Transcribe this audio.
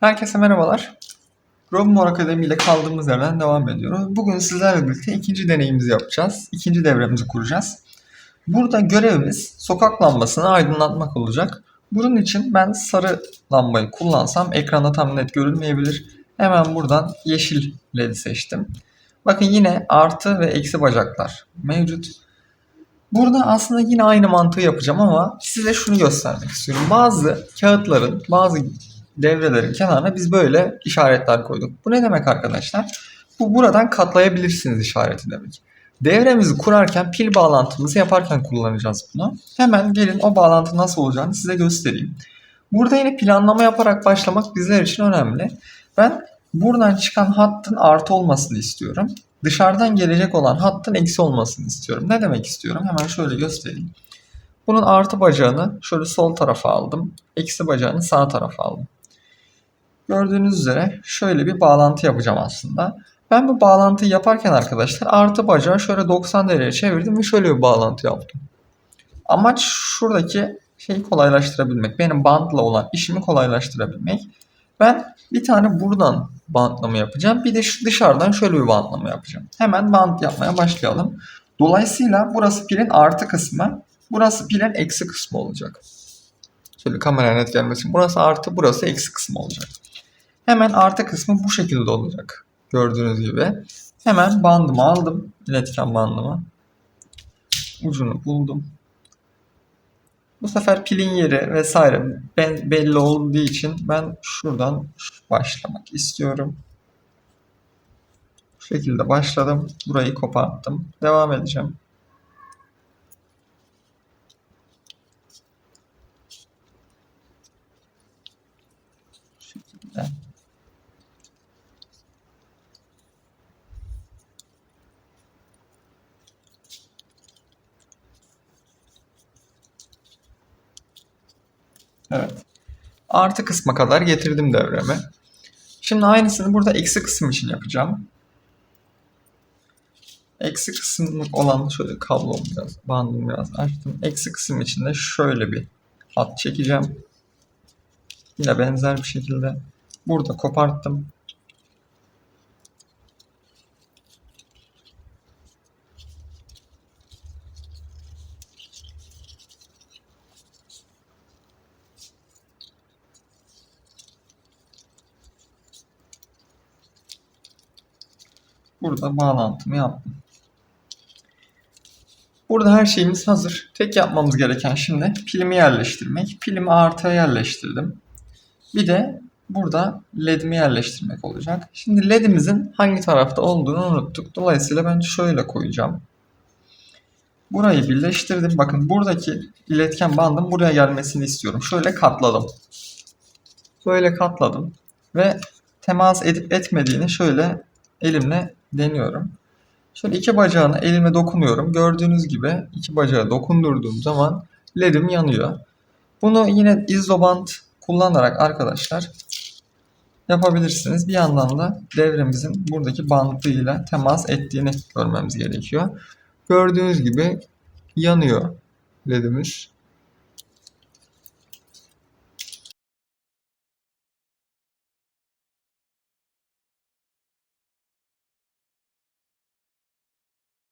Herkese merhabalar. Robmor Akademi ile kaldığımız yerden devam ediyoruz. Bugün sizlerle birlikte ikinci deneyimizi yapacağız. İkinci devremizi kuracağız. Burada görevimiz sokak lambasını aydınlatmak olacak. Bunun için ben sarı lambayı kullansam ekranda tam net görünmeyebilir. Hemen buradan yeşil led seçtim. Bakın yine artı ve eksi bacaklar mevcut. Burada aslında yine aynı mantığı yapacağım ama size şunu göstermek istiyorum. Bazı kağıtların, bazı devrelerin kenarına biz böyle işaretler koyduk. Bu ne demek arkadaşlar? Bu buradan katlayabilirsiniz işareti demek. Devremizi kurarken pil bağlantımızı yaparken kullanacağız bunu. Hemen gelin o bağlantı nasıl olacağını size göstereyim. Burada yine planlama yaparak başlamak bizler için önemli. Ben buradan çıkan hattın artı olmasını istiyorum. Dışarıdan gelecek olan hattın eksi olmasını istiyorum. Ne demek istiyorum? Hemen şöyle göstereyim. Bunun artı bacağını şöyle sol tarafa aldım. Eksi bacağını sağ tarafa aldım. Gördüğünüz üzere şöyle bir bağlantı yapacağım aslında. Ben bu bağlantıyı yaparken arkadaşlar artı bacağı şöyle 90 derece çevirdim ve şöyle bir bağlantı yaptım. Amaç şuradaki şeyi kolaylaştırabilmek. Benim bantla olan işimi kolaylaştırabilmek. Ben bir tane buradan bantlama yapacağım. Bir de dışarıdan şöyle bir bantlama yapacağım. Hemen bant yapmaya başlayalım. Dolayısıyla burası pilin artı kısmı. Burası pilin eksi kısmı olacak. Şöyle kameraya net gelmesi için. Burası artı, burası eksi kısmı olacak. Hemen artı kısmı bu şekilde olacak. Gördüğünüz gibi. Hemen bandımı aldım. iletken bandımı. Ucunu buldum. Bu sefer pilin yeri vesaire ben, belli olduğu için ben şuradan başlamak istiyorum. Bu şekilde başladım. Burayı koparttım. Devam edeceğim. Bu şekilde. Evet. Artı kısma kadar getirdim devremi. Şimdi aynısını burada eksi kısım için yapacağım. Eksi kısımlık olan şöyle kablomu biraz, bandımı biraz açtım. Eksi kısım için de şöyle bir hat çekeceğim. Yine benzer bir şekilde burada koparttım. Burada bağlantımı yaptım. Burada her şeyimiz hazır. Tek yapmamız gereken şimdi pilimi yerleştirmek. Pilimi artıya yerleştirdim. Bir de burada ledimi yerleştirmek olacak. Şimdi ledimizin hangi tarafta olduğunu unuttuk. Dolayısıyla ben şöyle koyacağım. Burayı birleştirdim. Bakın buradaki iletken bandım buraya gelmesini istiyorum. Şöyle katladım. Böyle katladım. Ve temas edip etmediğini şöyle elimle deniyorum. Şöyle iki bacağını elime dokunuyorum. Gördüğünüz gibi iki bacağı dokundurduğum zaman ledim yanıyor. Bunu yine izobant kullanarak arkadaşlar yapabilirsiniz. Bir yandan da devremizin buradaki bantıyla temas ettiğini görmemiz gerekiyor. Gördüğünüz gibi yanıyor ledimiz.